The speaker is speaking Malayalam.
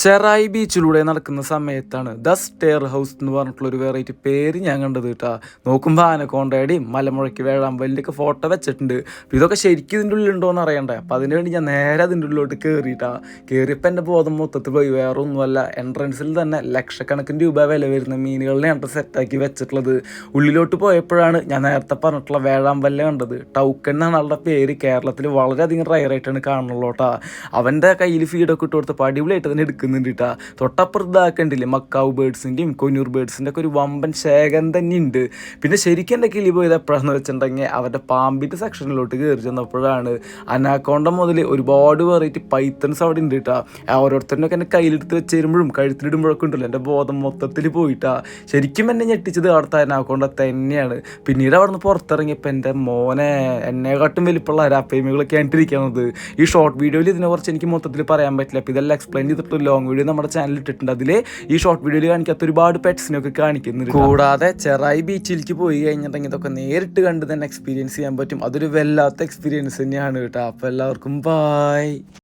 ചെറായി ബീച്ചിലൂടെ നടക്കുന്ന സമയത്താണ് ദ സ്റ്റെയർ ഹൗസ് എന്ന് പറഞ്ഞിട്ടുള്ള ഒരു വെറൈറ്റി പേര് ഞാൻ കണ്ടത് കേട്ടാ. നോക്കുമ്പോൾ ആനക്കോണ്ടയുടെയും മലമുഴയ്ക്ക് വലിയൊക്കെ ഫോട്ടോ വെച്ചിട്ടുണ്ട്. ഇതൊക്കെ ശരിക്കും ഇതിന്റെ ഉള്ളിലുണ്ടോ എന്ന് അറിയണ്ടേ? അപ്പം അതിന് വേണ്ടി ഞാൻ നേരെ അതിന്റെ ഉള്ളിലോട്ട് കയറിയിട്ടാ കയറിയപ്പോൾ എന്റെ ബോധം മൊത്തത്തിൽ പോയി. വേറെ ഒന്നുമല്ല എൻട്രൻസിൽ തന്നെ ലക്ഷക്കണക്കിന് രൂപ വില വരുന്ന മീനുകളിനെയാണ് സെറ്റാക്കി വെച്ചിട്ടുള്ളത്. ഉള്ളിലോട്ട് പോയപ്പോഴാണ് ഞാൻ നേരത്തെ പറഞ്ഞിട്ടുള്ള വേഴാമ്പലിനെ കണ്ടത്. ടൗക്കൻ എന്നാണ് ആളുടെ പേര്. കേരളത്തിൽ വളരെയധികം റയറായിട്ടാണ് കാണുന്നുള്ളൂ കേട്ടാ. അവന്റെ കയ്യിൽ ഫീഡൊക്കെ ഇട്ട് കൊടുത്തപ്പോൾ അടിപൊളിയായിട്ട് തന്നെ എടുക്കുന്നുണ്ട് കേട്ടാ തൊട്ടപ്പുറത്താക്കണ്ടില്ലേ? മക്കാവ് ബേഡ്സിന്റെയും കൊന്നൂർ ബേഡ്സിന്റെ ഒക്കെ ഒരു വമ്പൻ ശേഖരം തന്നെ ഉണ്ട് പിന്നെ ശരിക്കും എന്റെ കിളി പോയത് എപ്പോഴാണെന്ന് വെച്ചിട്ടുണ്ടെങ്കിൽ അവരുടെ പാമ്പിന്റെ സെക്ഷനിലോട്ട് കയറി ചെന്നപ്പോഴാണ്. അനാക്കോണ്ട മുതൽ ഒരുപാട് വെറൈറ്റി പൈത്തൺസ് അവിടെ ഉണ്ട് കേട്ടാ ഓരോരുത്തരനൊക്കെ എന്നെ കയ്യിലെടുത്ത് വെച്ച് തരുമ്പോഴും കഴുത്തിലിടുമ്പോഴൊക്കെ ഉണ്ടല്ലോ. എന്റെ ബോധം മൊത്തത്തിൽ പോയിട്ടാ. ശരിക്കും എന്നെ ഞെട്ടിച്ചത് അവിടുത്തെ അനാക്കോണ്ട തന്നെയാണ്. പിന്നീട് അവിടെ നിന്ന് പുറത്തിറങ്ങിയപ്പോൾ എന്റെ മോനെ എന്നെക്കാട്ടും വലിപ്പമുള്ള അരാപ്പേമികളൊക്കെ ആയിട്ടിരിക്കുന്നത് ഈ ഷോർട്ട് വീഡിയോയിൽ ഇതിനെക്കുറിച്ച് എനിക്ക് മൊത്തത്തിൽ പറയാൻ പറ്റില്ല. അപ്പോൾ ഇതെല്ലാം എക്സ്പ്ലെയിൻ ചെയ്തിട്ട് ലോങ് വീഡിയോ നമ്മുടെ ചാനലിൽ ഇട്ടിട്ടുണ്ട്. അതിൽ ഈ ഷോർട്ട് വീഡിയോയിൽ കാണിക്കാത്ത ഒരുപാട് പെറ്റ്സിനൊക്കെ കാണിക്കുന്നുണ്ട് കൂടാതെ ചെറായി ബീച്ചിലേക്ക് പോയി കഴിഞ്ഞിട്ടുണ്ടെങ്കിൽ ഇതൊക്കെ നേരിട്ട് കണ്ട് തന്നെ എക്സ്പീരിയൻസ് ചെയ്യാൻ പറ്റും. അതൊരു വല്ലാത്ത എക്സ്പീരിയൻസ് തന്നെയാണ് കേട്ടോ അപ്പോൾ എല്ലാവർക്കും ബായ്